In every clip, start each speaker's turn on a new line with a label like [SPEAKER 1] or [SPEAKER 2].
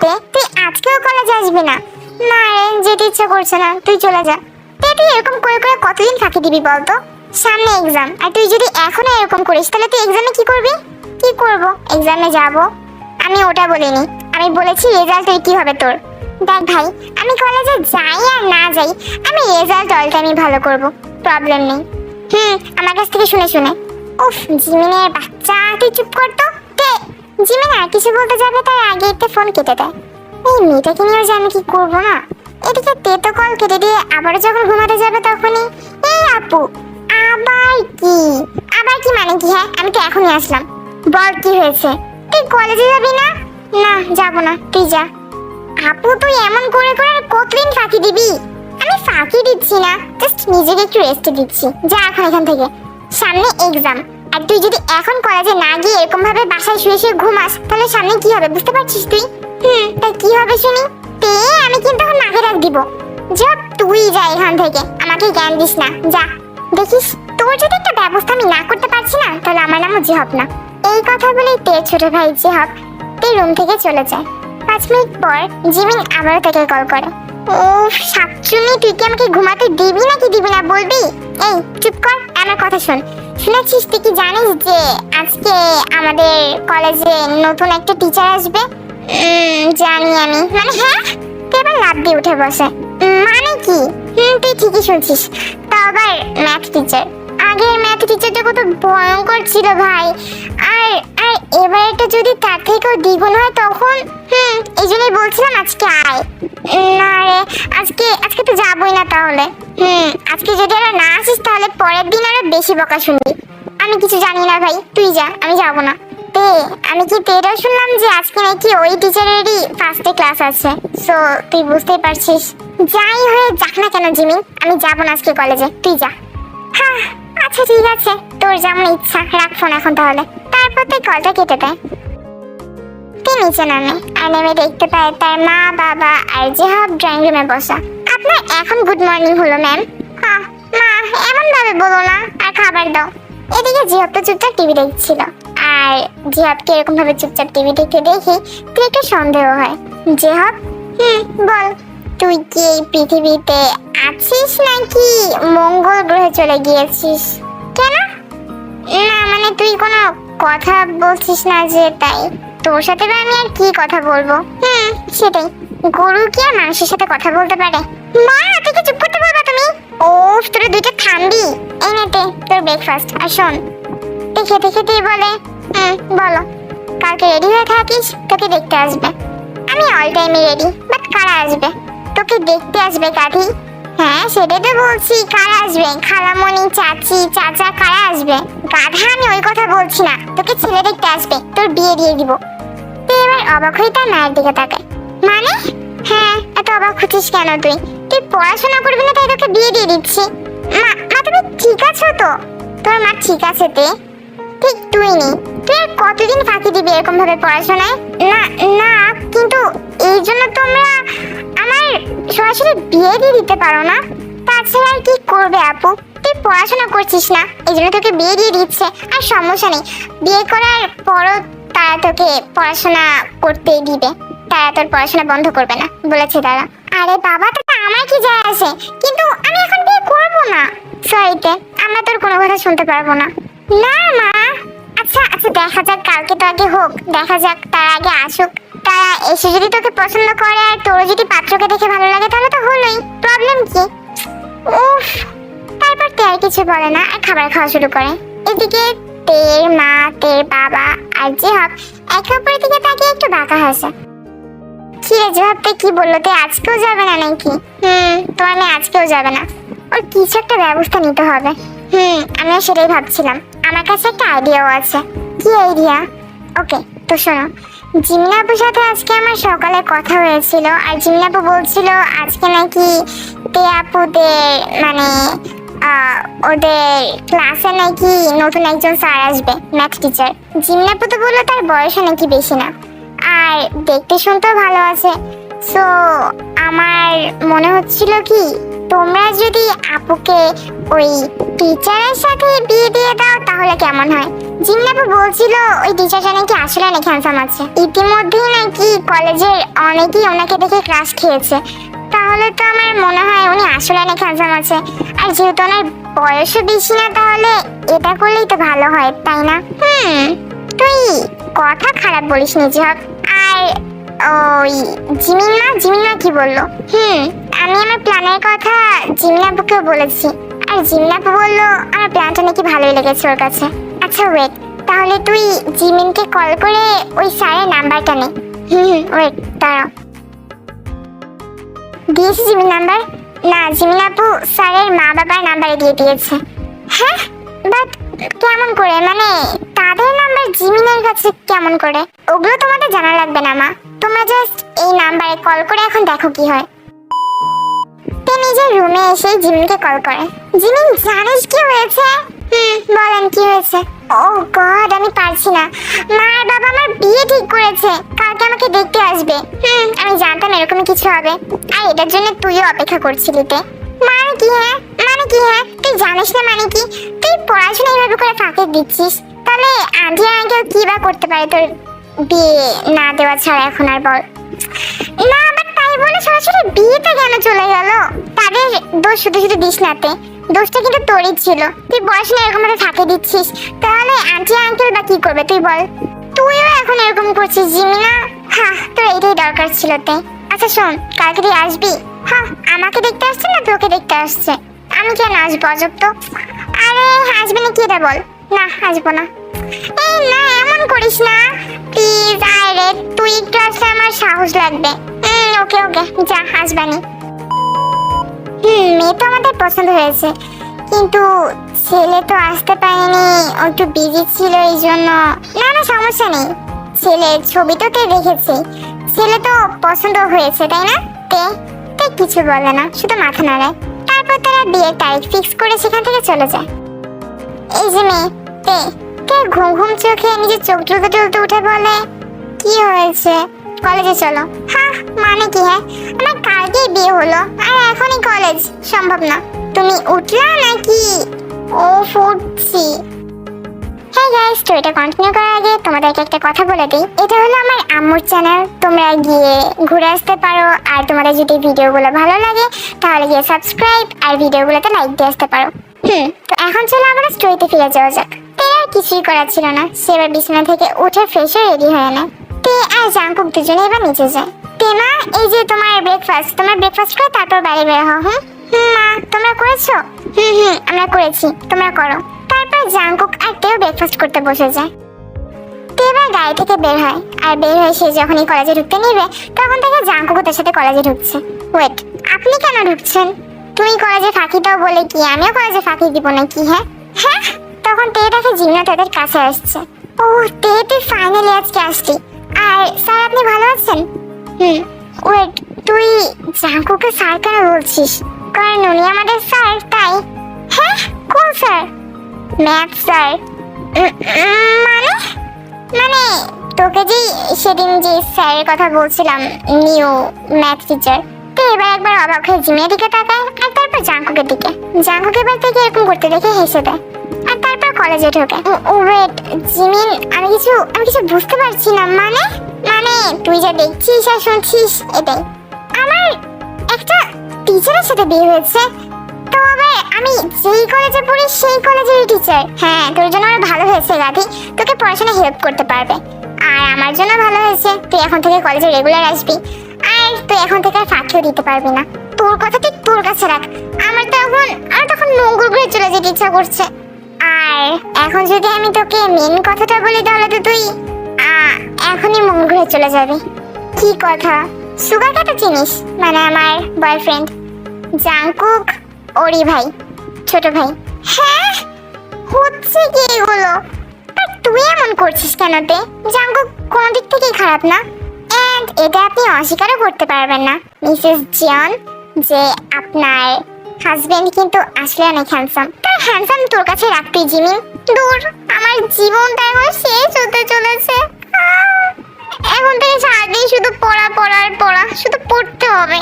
[SPEAKER 1] তে তুই আজকেও কলেজে আসবি না। না রে, যেতে ইচ্ছে করছে না, তুই চলে যা। তুই এরকম করে করে কতদিন ফাঁকি দিবি বলতো? সামনে এক্সাম আর তুই যদি এখনও এরকম করিস, তাহলে তুই এক্সামে কি করবি? কি করব? এক্সামে যাব। আমি ওটা বলিনি, আমি বলেছি রেজাল্টের কি হবে তোর। দেখ ভাই, আমি কলেজে যাই আর না যাই, আমি রেজাল্ট অল টাইমই ভালো করব প্রবলেম নেই। হুম, আমার কাছ থেকে শুনে শুনে। উফ, জিমিনের বাচ্চা, তুই চুপ কর তে। জিমিন, কিছু বলতে যাবে তার আগে একটা ফোন কেটে দেয়। এই মেয়েটাকে নিয়েও যে আমি কি করব না? এদিকে তে তো কল কেটে দিয়ে আবার যখন ঘুমাতে যাবে তখনই, এই আপু, আবার কি? আবার কি মানে কি হ্যাঁ? আমি তো এখনই আসলাম। বল, কি হয়েছে? তুই কলেজে যাবি না? না, যাব না, তুই যা। আপু, তুই এমন করে করে আর কতদিন ফাঁকি দিবি? আমি ফাঁকি দিচ্ছি না, জাস্ট নিজেকে একটু রেস্ট দিচ্ছি। যা এখন এখান থেকে। সামনে এক্সাম আর তুই যদি এখন কলেজে না গিয়ে এরকম ভাবে বাসায় শুয়ে শুয়ে ঘুমাস তাহলে সামনে কি হবে বুঝতে পারছিস তুই? হুম। তাই কি হবে শুনি? তে আমি কিন্তু এখন নাকে রাখ দিব। যা তুই যা এখান থেকে। আমাকে জ্ঞান দিস না। যা। দেখিস তোর যদি একটা ব্যবস্থা আমি না করতে পারছি না তাহলে আমার নামও জিহব না। এই কথা বলেই তে ছোট ভাই জিহব তে রুম থেকে চলে যায়। পাঁচ মিনিট পর জিমিন আবারও তাকে কল করে। ও শাকচুনি তুই কি আমাকে ঘুমাতে দিবি নাকি দিবি না বলবি? এই চুপ কর আমার কথা শোন। শুনেছিস, তুই কি জানিস যে আজকে আমাদের কলেজে নতুন একটা টিচার আসবে? জানি আমি। মানে হ্যাঁ? এবার লাভ দিয়ে উঠে বসে। মানে কি? হুম তুই ঠিকই শুনছিস। তা আবার ম্যাথ টিচার আগের ম্যাথ টিচারটা কত ভয়ঙ্কর ছিল ভাই। আর আর এবার এটা যদি তার থেকেও দ্বিগুণ হয় তখন? হুম, এই জন্যই বলছিলাম আজকে আয়। না রে, আজকে আজকে তো যাবই না তাহলে। হুম, আজকে যদি আর না আসিস তাহলে পরের দিন আরও বেশি বকা শুনবি। আমি কিছু জানি না ভাই, তুই যা, আমি যাব না। তে, আমি কি তেরাও শুনলাম যে আজকে নাকি ওই টিচারেরই ফার্স্টে ক্লাস আছে? সো তুই বুঝতেই পারছিস। যাই হয়ে যাক না কেন, জিমি, আমি যাব না আজকে কলেজে তুই যা। হ্যাঁ আচ্ছা ঠিক আছে। তোর যেমন ইচ্ছা, রাখ ফোন এখন তাহলে। তারপর তুই কলটা কেটে দেয়। তে নিচে নামে আর নেমে দেখতে পায় তার মা, বাবা আর জেহাব ড্রয়িং রুমে বসা। আপনার এখন গুড মর্নিং হলো ম্যাম হ্যাঁ মা এমন ভাবে বলো না আর খাবার দাও। এদিকে জিহাব তো চুপচাপ টিভি দেখছিল। আর জিহাবকে এরকম ভাবে চুপচাপ টিভি দেখতে দেখে তুই একটা সন্দেহ হয়। জিহাব, হুম, বল। তুই কি এই পৃথিবীতে আছিস নাকি মঙ্গল গ্রহে চলে গিয়েছিস? কেন? না মানে তুই কোনো কথা বলছিস না যে তাই? তোর সাথে বা আমি আর কি কথা বলব? হুম, সেটাই। গরু কি আর মানুষের সাথে কথা বলতে পারে? মা, তুই কি চুপ করতে পারবা তুমি? ও তোর দুইটা থামবি। এই নেতে তোর ব্রেকফাস্ট আর শোন, তুই খেতে খেতেই বলে, হুম, বলো, কালকে রেডি হয়ে থাকিস? তোকে দেখতে আসবে। আমি অল টাইমে রেডি বাট কারা আসবে? তোকে দেখতে আসবে কাঠি হ্যাঁ সেটাই তো বলছি। কারা আসবে? খালামণি, চাচি, চাচা কারা আসবে? গাধা আমি ওই কথা বলছি না। তোকে ছেলে দেখতে আসবে। তোর বিয়ে দিয়ে দিব। তুই এবার অবাক হয়ে তার মায়ের দিকে তাকায়। মানে? হ্যাঁ এত অবাক হচ্ছিস কেন তুই? তুই পড়াশোনা করবি না, তাই তোকে বিয়ে দিয়ে দিচ্ছি। মা মা, তুমি ঠিক আছো তো? তোর মা ঠিক আছে তে? ঠিক তুই নেই। তুই আর কতদিন ফাঁকি দিবি এরকম ভাবে পড়াশোনায়? না না, কিন্তু এই জন্য তোমরা সরাসরি বিয়ে দিয়ে দিতে পারো না? তাছাড়া আর কি করবে আপু? তুই পড়াশোনা করছিস না, এই জন্য তোকে বিয়ে দিয়ে দিচ্ছে। আর সমস্যা নেই, বিয়ে করার পরও তারা তোকে পড়াশোনা করতেই দিবে। তারা তোর পড়াশোনা বন্ধ করবে না, বলেছে তারা। আরে বাবা, তাতে আমার কি যায় আসে কিন্তু আমি এখন বিয়ে করব না। সরিতে আমরা তোর কোনো কথা শুনতে পারব না। না মা। আচ্ছা আচ্ছা দেখা যাক, কালকে তো আগে হোক। দেখা যাক, তার আগে আসুক। তারা এসে যদি তোকে পছন্দ করে আর তোর যদি পাত্রকে দেখে ভালো লাগে, তাহলে তো হলোই। প্রবলেম কি? উফ, তারপর তে আর কিছু বলে না, আর খাবার খাওয়া শুরু করে। এদিকে তের মা, তের বাবা আর জেহাব একে অপরের দিকে তাকিয়ে একটু বাঁকা হাসে। কি রে জেহাব, তে কি বলল? তে আজকেও যাবে না নাকি? হুম তোমার মেয়ে আজকেও যাবে না। ওর কিছু একটা ব্যবস্থা নিতে হবে। হুম, আমিও সেটাই ভাবছিলাম। আমার কাছে একটা আইডিয়াও আছে। কি আইডিয়া ওকে তো শোনো। জিমিনাপুর সাথে আজকে আমার সকালে কথা হয়েছিল, আর জিমিনাপু বলছিল আজকে নাকি তে আপুদের মানে ওদের ক্লাসে নাকি নতুন একজন স্যার আসবে ম্যাথ টিচার জিমিনাপু তো বলল তার বয়সও নাকি বেশি না। আর দেখতে শুনতেও ভালো আছে। সো আমার মনে হচ্ছিল কি, তোমরা যদি আপুকে ওই টিচারের সাথে বিয়ে দিয়ে দাও, তাহলে কেমন হয়? বলছিল, ওই টিচারটা নাকি আসলে অনেক হ্যান্ডসাম আছে। ইতিমধ্যেই নাকি কলেজের অনেকেই ওনাকে দেখে ক্রাশ খেয়েছে। তাহলে তো আমার মনে হয় উনি আসলে অনেক হ্যান্ডসাম আছে। আর যেহেতু ওনার বয়সও বেশি না, তাহলে এটা করলেই তো ভালো হয়, তাই না? হুম, তুই কথা খারাপ বলিস নিজে হক। আর ওই জিমিনা জিমিনা কি বলল? হুম, আমি আমার প্ল্যানের কথা জিমিনাপুকে বলেছি। আর জিমিনাপু বলল, আমার প্ল্যানটা নাকি ভালোই লেগেছে ওর কাছে। আচ্ছা ওয়েট তাহলে তুই জিমিনকে কল করে ওই স্যারের নাম্বারটা নে। হুম ওয়েট দাঁড়াও। দিয়েছি জিমিন নাম্বার না, জিমিন আপু স্যারের মা বাবার নাম্বারে দিয়ে দিয়েছে। হ্যাঁ? বাট কেমন করে? মানে তাদের নাম্বার জিমিনের কাছে কেমন করে? ওগুলো তোমাদের জানা লাগবে না, মা। তোমরা জাস্ট এই নাম্বারে কল করে এখন দেখো কি হয়। তে নিজের রুমে এসে জিমিনকে কল করে। জিমিন, জানিস কি হয়েছে? বলেন কি হয়েছে? Oh God! পারছি না। মা আর বাবা আমার বিয়ে ঠিক করেছে। কালকে আমাকে দেখতে আসবে। হুম, আমি জানতাম এরকমই কিছু হবে। আর এটার জন্য তুইও অপেক্ষা করছিলি তে। মানে কি হ্যাঁ? মানে কি হ্যাঁ? তুই জানিস না মানে কি? তুই পড়াশোনা এইভাবে করে ফাঁকে দিচ্ছিস। তাহলে আন্টি আঙ্কেল কি বা করতে পারে তোর বিয়ে না দেওয়া ছাড়া এখন আর বল? না আবার তাই বলে সরাসরি বিয়েতে কেন চলে গেল? তাদের দোষ শুধু শুধু দিস নাতে দোষটা কিন্তু তোরই ছিল। তুই বয়স পড়াশোনা এরকম ভাবে ফাঁকে দিচ্ছিস। তাহলে আন্টি আঙ্কেল বা কি করবে তুই বল। তুইও এখন এরকম করছিস জিমিনা হ্যাঁ তোর এটাই দরকার ছিল তে আচ্ছা শোন, কালকে তুই আসবি? হ্যাঁ আমাকে দেখতে আসছে না তোকে দেখতে আসছে? আমি কেন আসব, অজব তো? আরে, আসবে না, কি এটা বল? না, আসব না। এই না, এমন করিস না। প্লিজ আয় রে, তুই একটু আসলে আমার সাহস লাগবে। ওকে ওকে, যা, আসবানি। মেয়ে তো আমাদের পছন্দ হয়েছে। কিন্তু ছেলে তো আসতে পারেনি একটু বিজি ছিল এই জন্য। না না, সমস্যা নেই। ছেলের ছবি তো তে দেখেছি? ছেলে তো পছন্দ হয়েছে, তাই না? তে তে কিছু বলে না, শুধু মাথা নাড়ায়। তারপর তারা বিয়ের তারিখ ফিক্স করে সেখান থেকে চলে যায়। এই যে মেয়ে, তে তে ঘুম ঘুম চোখে নিজের চোখ তুলতে তুলতে উঠে বলে, কি হয়েছে? কলেজে চলো। হ্যাঁ মানে কি হ্যাঁ আমার কালকেই বিয়ে হলো, আর এখনই কলেজ। সম্ভব না। তুমি উঠলা নাকি? ও ফুটছি হ্যাঁ গাইস স্টোরিটা কন্টিনিউ করার আগে তোমাদেরকে একটা কথা বলে দিই। এটা হলো আমার আম্মুর চ্যানেল তোমরা গিয়ে ঘুরে আসতে পারো। আর তোমাদের যদি ভিডিওগুলো ভালো লাগে, তাহলে গিয়ে সাবস্ক্রাইব আর ভিডিওগুলোতে লাইক দিয়ে আসতে পারো। হুম, তো এখন চলো আমরা স্টোরিতে ফিরে যাওয়া যাক। তে আর কিছুই করার ছিল না। সে এবার বিছানা থেকে উঠে ফ্রেশ হয়ে রেডি হয়ে নেয়। তে আর জাঙ্কুক দুজনে এবার নিচে যায়। তে মা, এই যে তোমার ব্রেকফাস্ট তোমার ব্রেকফাস্ট করে তারপর বাইরে বের হও, হুম? মা, তোমরা করেছ? হুম হুম, আমরা করেছি, তোমরা করো। তারপর জাঙ্কুক আর তেও ব্রেকফাস্ট করতে বসে যায়। তে এবার গাড়ি থেকে বের হয়, আর বের হয়ে সে যখনই কলেজে ঢুকতে নিবে, তখন থেকে জাঙ্কুক তার সাথে কলেজে ঢুকছে। ওয়েট আপনি কেন ঢুকছেন? তুমি কলেজে ফাঁকি দাও বলে কি আমিও কলেজে ফাঁকি দিব নাকি হ্যাঁ? হ্যাঁ? তখন তে দেখে জিমনা তাদের কাছে আসছে। ও, তে তুই ফাইনালি আজকে আসলি আর স্যার, আপনি ভালো আছেন? হুম, ওয়েট, তুই জাঙ্কুকে স্যার কেন বলছিস? কারণ উনি আমাদের স্যার, তাই? হ্যাঁ কোন স্যার? Math sir. মানে? মানে তোকে যে সেদিন যে স্যারের কথা বলছিলাম, নিউ ম্যাথ টিচার, তো এবার একবার অবাক হয়ে জিমের দিকে তাকায়, আর তারপর জাঙ্কুকের দিকে। জাঙ্কুক এবার থেকে এরকম করতে দেখে হেসে দেয়। আর তারপর কলেজে ঢোকে। ও ওয়েট জিমিন, আমি কিছু আমি কিছু বুঝতে পারছি না। মানে? মানে তুই যা দেখছিস আর শুনছিস, এটাই। আমার একটা টিচারের সাথে বিয়ে হয়েছে। তো আবার আমি যেই কলেজে পড়ি, সেই কলেজেরই টিচার হ্যাঁ তোর জন্য আমার ভালো হয়েছে রাধি তোকে পড়াশোনা হেল্প করতে পারবে। আর আমার জন্য ভালো হয়েছে, তুই এখন থেকে কলেজে রেগুলার আসবি। আর তুই এখন থেকে আর ফাঁকিও দিতে পারবি না। তোর কথা ঠিক তোর কাছে রাখ। আমার তো এখন আমার তখন মঙ্গল গ্রহে চলে যেতে ইচ্ছা করছে। আর এখন যদি আমি তোকে মেন কথাটা বলি তাহলে তো তুই এখনই মন ঘুরে চলে যাবি। কি কথা? সুগার কাটা চিনিস? মানে আমার বয়ফ্রেন্ড জাংকুক ওরি ভাই, ছোট ভাই। হ্যাঁ হচ্ছে কি এগুলো? আর তুই এমন করছিস কেন তে? জাংকুক কোন দিক থেকেই খারাপ না। এন্ড এটা আপনি অস্বীকারও করতে পারবেন না। মিসেস জিয়ন, যে আপনার হাজবেন্ড কিন্তু আসলে অনেক হ্যান্ডসাম তার হ্যান্ডসাম তোর কাছে রাখবি জিমিন? দূর আমার জীবনটা এখন শেষ হতে চলেছে। এখন থেকে সারাদিন শুধু পড়া পড়া আর পড়া শুধু পড়তে হবে।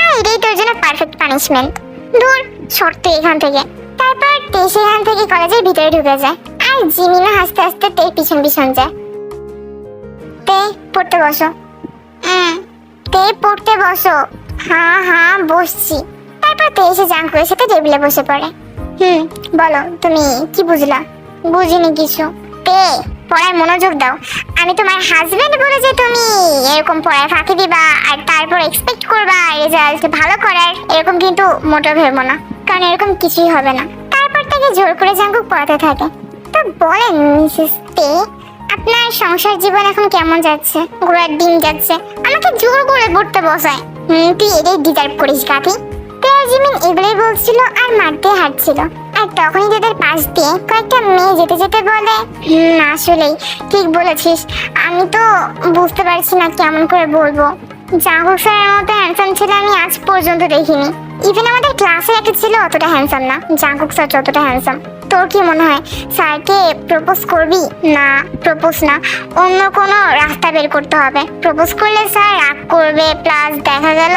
[SPEAKER 1] আর এটাই তোর জন্য পারফেক্ট পানিশমেন্ট দূর সরতে এখান থেকে। তারপর তে সেখান থেকে কলেজের ভিতরে ঢুকে যায় আর জিমিনা হাসতে হাসতে তে পিছন পিছন যায়। তে পড়তে বসো। উম, তে পড়তে বসো। হ্যাঁ হ্যাঁ বসছি। তারপর তে এসে সাথে টেবিলে বসে পড়ে। হুম, বলো, তুমি কি বুঝলা? বুঝিনি কিছু। তে, পড়ায় মনোযোগ দাও। আমি তোমার হাজবেন্ড বলে যে তুমি এরকম পড়ায় ফাঁকি দিবা আর তারপর এক্সপেক্ট করবা রেজাল্ট ভালো করার, এরকম কিন্তু মোটেও ভেবো না। কারণ এরকম কিছুই হবে না। তারপর থেকে জোর করে জাঙ্কুক পড়াতে থাকে। তো বলেন, মিসেস তে, আপনার সংসার জীবন এখন কেমন যাচ্ছে? ঘোড়ার দিন যাচ্ছে। আমাকে জোর করে পড়তে বসায়। তুই এটাই ডিজার্ভ করিস কাকি তেয়াজিমিন এগুলোই বলছিল আর মারতে হাঁটছিল। আর তখনই তাদের পাশ দিয়ে কয়েকটা মেয়ে যেতে যেতে বলে, হুম, আসলেই, ঠিক বলেছিস। আমি তো বুঝতে পারছি না কেমন করে বলব। জাঙ্কুক স্যারের মতো হ্যান্ডসাম ছেলে আমি আজ পর্যন্ত দেখিনি। ইভেন আমাদের ক্লাসে একটা ছিল অতটা হ্যান্ডসাম না। জাঙ্কুক স্যার যতটা হ্যান্ডসাম তোর কি মনে হয়? স্যারকে প্রপোজ করবি? না প্রপোজ না। অন্য কোনো রাস্তা বের করতে হবে। প্রপোজ করলে স্যার রাগ করবে প্লাস দেখা গেল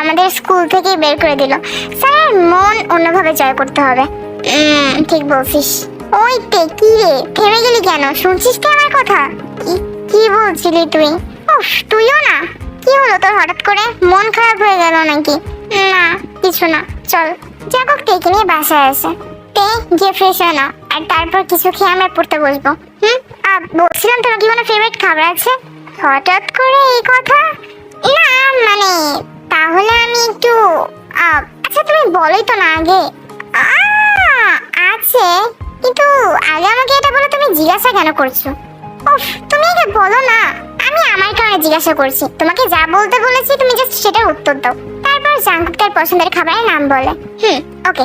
[SPEAKER 1] আমাদের স্কুল থেকে বের করে দিল। স্যার, মন অন্যভাবে জয় করতে হবে। ঠিক বলছিস। ওই তে, কি রে? থেমে গেলি কেন? শুনছিস কি আমার কথা? কি- বলছিলি তুই? উফ, তুইও না? কি হলো তোর হঠাৎ করে? মন খারাপ হয়ে গেল নাকি? না, কিছু না। চল জাগক টেকে নিয়ে বাসায় আসে। গিয়ে ফ্রেশ হয়ে নাও। আর তারপর কিছু খেয়ে আমরা পড়তে বসবো। হুম? আর বলছিলাম তোমার কি কোনো ফেভারিট খাবার আছে। হঠাৎ করে এই কথা? না মানে তাহলে আমি একটু আচ্ছা তুমি বলোই তো না আগে। আছে, কিন্তু আগে আমাকে এটা বলে, তুমি জিজ্ঞাসা কেন করছ? তুমি আগে বলো না। আমি আমার কারণে জিজ্ঞাসা করছি। তোমাকে যা বলতে বলেছি, তুমি জাস্ট সেটার উত্তর দাও। তারপর জাঙ্কুক তার পছন্দের খাবারের নাম বলে। হুম ওকে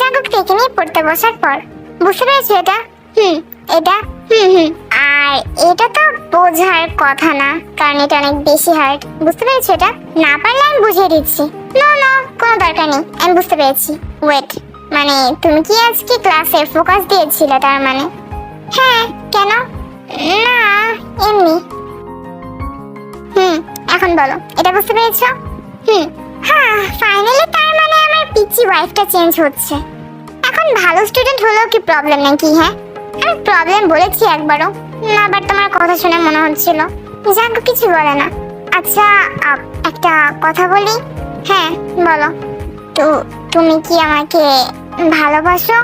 [SPEAKER 1] জাঙ্কুক থেকে নিয়ে পড়তে বসার পর। বুঝতে পেরেছ এটা? হুম। এটা? হুম হুম। আর এটা তো বোঝার কথা না কারণ এটা অনেক বেশি হার্ড বুঝতে পেরেছ এটা? না পারলে আমি বুঝিয়ে দিচ্ছি। নো নো কোনো দরকার নেই আমি বুঝতে পেরেছি। ওয়েট মানে তুমি কি আজকে ক্লাসে ফোকাস দিয়েছিলে তার মানে? হ্যাঁ কেন? না এমনি। হুম এখন বলো এটা বুঝতে পেরেছ? হুম। হ্যাঁ ফাইনালি তার মানে আমার পিচি ওয়াইফটা চেঞ্জ হচ্ছে। এখন ভালো স্টুডেন্ট হলেও কি প্রবলেম নাকি হ্যাঁ? আমি প্রবলেম বলেছি একবারও, না বাট তোমার কথা শুনে মনে হচ্ছিল। জাগো কিছু বলে না। আচ্ছা একটা কথা বলি? হ্যাঁ বলো। তো তুমি কি আমাকে ভালোবাসো?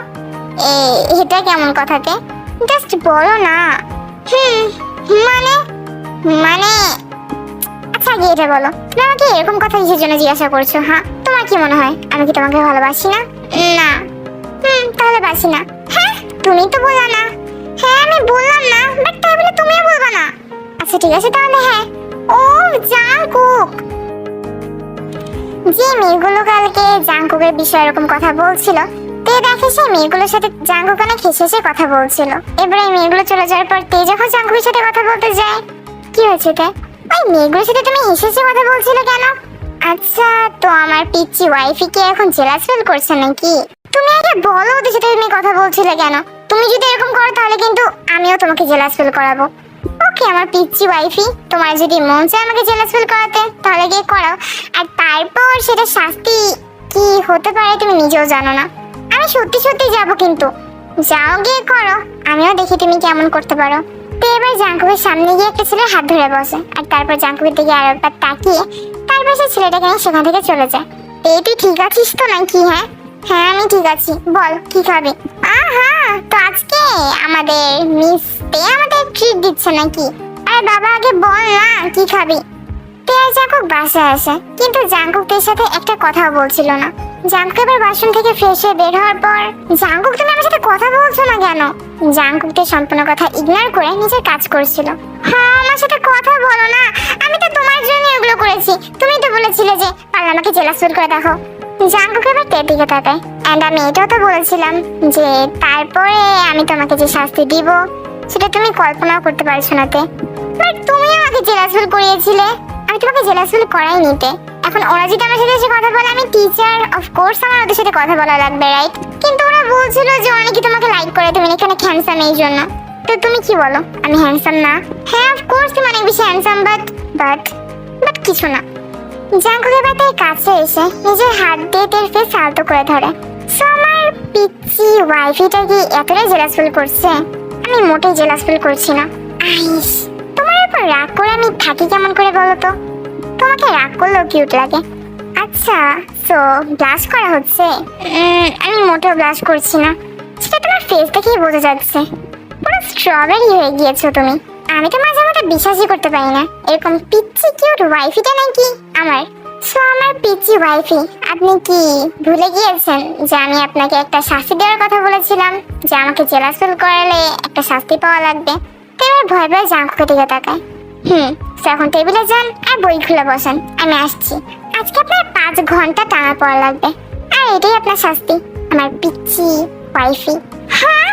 [SPEAKER 1] এটা কেমন কথাতে? জাস্ট বলো না। হুম মানে? মানে এটা বলো। তুমি আমাকে এরকম কথা কিসের জন্য জিজ্ঞাসা করছ হ্যাঁ তোমার কি মনে হয়? আমি কি তোমাকে ভালোবাসি না? না। হুম, তাহলে বাসি না। হ্যাঁ তুমি তো বললা না। হ্যাঁ আমি বললাম না বাট তাই বলে তুমিও বলবা না। আচ্ছা ঠিক আছে তাহলে হ্যাঁ। ও, জাঙ্কুক। যে মেয়েগুলো কালকে জাঙ্কুকের বিষয়ে এরকম কথা বলছিল, তে দেখে সেই মেয়েগুলোর সাথে জাঙ্কুক অনেক হেসে হেসে কথা বলছিল। এবারে এই মেয়েগুলো চলে যাওয়ার পর তে যখন জাঙ্কুকের সাথে কথা বলতে যায়, কি হয়েছে তে? ওই মেয়েগুলোর সাথে তুমি হেসে হেসে কথা বলছিলে কেন? আচ্ছা তো আমার পিচ্ছি ওয়াইফি কি এখন জেলাস ফিল করছে নাকি? তুমি আগে বলো ওদের সাথে তুমি কথা বলছিলে কেন? তুমি যদি এরকম করো তাহলে কিন্তু আমিও তোমাকে জেলাস ফিল করাবো। ওকে, আমার পিচ্ছি ওয়াইফি, তোমার যদি মন চায় আমাকে জেলাস ফিল করাতে, তাহলে গিয়ে করাও। আর তারপর সেটা শাস্তি কি হতে পারে তুমি নিজেও জানো না। আমি সত্যি সত্যি যাব কিন্তু। যাও গিয়ে করো, আমিও দেখি তুমি কেমন করতে পারো। তো এবার জাঙ্কুকের সামনে গিয়ে একটা ছেলে হাত ধরে বসে। আর তারপর জাঙ্কুকের দিকে আর একবার তাকিয়ে তারপর সেই ছেলেটাকে নিয়ে সেখান থেকে চলে যায়। এই তুই ঠিক আছিস তো নাকি হ্যাঁ? হ্যাঁ আমি ঠিক আছি। বল, কি খাবে? আহা, তো আজকে আমাদের মিস তে আমাদের ট্রিট দিচ্ছে নাকি? আরে বাবা, আগে বল না, কি খাবি? আর জাঙ্কুক বাসায় আসে, কিন্তু জাঙ্কুক সাথে একটা কথাও বলছিল না। জাঙ্কুক এবার বাসন থেকে ফ্রেশ হয়ে বের হওয়ার পর, জাঙ্কুক, তুমি আমার সাথে কথা বলছো না কেন? জাঙ্কুক তে সম্পূর্ণ কথা ইগনোর করে নিজের কাজ করছিল। হ্যাঁ আমার সাথে কথা বলো না। আমি তো তোমার জন্য এগুলো করেছি। তুমি তো বলেছিলে যে পারলে আমাকে জেলা সুর করে দেখো। জাঙ্কুক এবার তের দিকে তাকায় অ্যান্ড আমি এটাও তো বলেছিলাম যে তারপরে আমি তোমাকে যে শাস্তি দিব, সেটা তুমি কল্পনাও করতে পারছ না তে। বাট তুমি আমাকে জেলাসফুল করিয়েছিলে। আমি তোমাকে জেলাসফুল করাই নিতে এখন ওরা যদি আমার সাথে এসে কথা বলে, আমি টিচার অফ কোর্স আমার ওদের সাথে কথা বলা লাগবে রাইট কিন্তু ওরা বলছিল যে ওরা নাকি তোমাকে লাইক করে, তুমি নাকি অনেক হ্যান্ডসাম এই জন্য। তো তুমি কি বলো? আমি হ্যান্ডসাম না। হ্যাঁ অফ কোর্স তুমি অনেক বেশি হ্যান্ডসাম বাট বাট বাট কিছু না। জাঙ্কুকে বাতায় কাছে এসে নিজের হাত দিয়ে তের ফেস আলতো করে ধরে। সো আমার পিচ্ছি ওয়াইফিটা কি এতটাই জেলাস ফিল করছে? আমি মোটেই জেলাস ফিল করছি না। আইস, তোমার উপর রাগ করে আমি থাকি কেমন করে বলো তো? তোমাকে রাগ করলেও কিউট লাগে। আচ্ছা সো ব্লাশ করা হচ্ছে। আমি মোটেও ব্লাশ করছি না। সেটা তোমার ফেস দেখেই বোঝা যাচ্ছে। পুরো স্ট্রবেরি হয়ে গিয়েছো তুমি। আমি তো মাঝে মাঝে বিশ্বাসই করতে পারি না। এরকম পিচ্ছি কিউট ওয়াইফিটা নাকি? আমার। সো আমার পিচ্ছি ওয়াইফি আপনি কি ভুলে গিয়েছেন যে আমি আপনাকে একটা শাস্তি দেওয়ার কথা বলেছিলাম? যে আমাকে জেলাস ফিল করালে একটা শাস্তি পাওয়া লাগবে। তো এবার ভয় ভয় জাঙ্কুকে দিকে তাকায়। হুম এখন টেবিলে যান আর বই খুলে বসেন। আমি আসছি। আজকে আপনার পাঁচ ঘণ্টা টানা পড়া লাগবে। আর এটাই আপনার শাস্তি। আমার পিচ্ছি ওয়াইফি। হ্যাঁ?